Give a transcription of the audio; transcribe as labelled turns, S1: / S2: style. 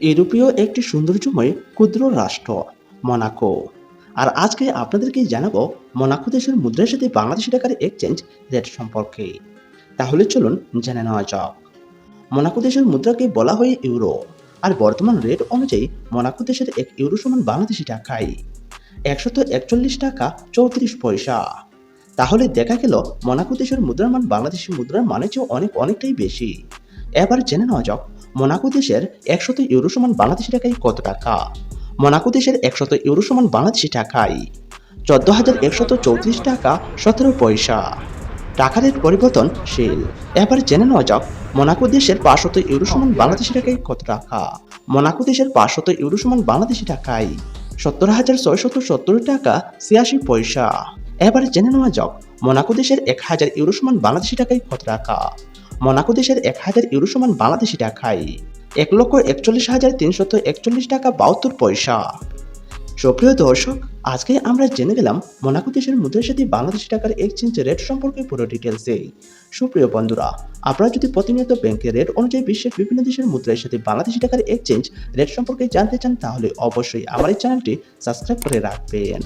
S1: ইউরোপীয় একটি সৌন্দর্যময়, ক্ষুদ্র রাষ্ট্র, মোনাকো। আর আজকে আপনাদেরকে জানাব মোনাকো দেশের মুদ্রার সাথে বাংলাদেশি টাকার এক্সচেঞ্জ রেট সম্পর্কে। তাহলে চলুন জেনে নেওয়া যাক। মোনাকো দেশের মুদ্রাকে বলা হয় ইউরো, আর বর্তমান রেট অনুযায়ী মোনাকো দেশের এক ইউরো সমান বাংলাদেশি টাকায়। একশত একচল্লিশ টাকা চৌত্রিশ পয়সা। তাহলে দেখা গেল মোনাকো দেশের মুদ্রার মান বাংলাদেশি মুদ্রার মানের চেয়ে অনেক, অনেকটাই বেশি। এবার জেনে নেওয়া যাক, মোনাকো দেশের একশত ইউরো সমান বাংলাদেশি টাকায় কত টাকা? মোনাকো দেশের একশত ইউরো সমান বাংলাদেশি টাকায় চোদ্দ হাজার একশত চৌত্রিশ টাকা সতেরো পয়সা। টাকা রেট পরিবর্তনশীল এবার জেনে নেওয়া যাক, মোনাকো দেশের পাঁচশত ইউরো সমান বাংলাদেশি টাকায় কত টাকা? মোনাকো দেশের পাঁচশত ইউরো সমান বাংলাদেশি টাকায় সত্তর হাজার ছয়শত সত্তর টাকা ছিয়াশি পয়সা। এবার জেনে নেওয়া যাক, মোনাকো দেশের এক হাজার ইউরো সমান বাংলাদেশি টাকায় কত টাকা? মোনাকো দেশের এক হাজার ইউরো সমান বাংলাদেশি টাকায়। এক লক্ষ একচল্লিশ হাজার তিনশত একচল্লিশ টাকা বাহাত্তর পয়সা। সুপ্রিয় দর্শক, আজকে আমরা জেনে গেলাম মোনাকো দেশের মুদ্রার সাথে বাংলাদেশি টাকার এক্সচেঞ্জ রেট সম্পর্কে পুরো ডিটেলসে সুপ্রিয় বন্ধুরা, আপনারা যদি প্রতিনিয়ত ব্যাংকের রেট অনুযায়ী বিশ্বের বিভিন্ন দেশের মুদ্রার সাথে বাংলাদেশি টাকার এক্সচেঞ্জ রেট সম্পর্কে জানতে চান, তাহলে অবশ্যই আমার এই চ্যানেলটি সাবস্ক্রাইব করে রাখবেন।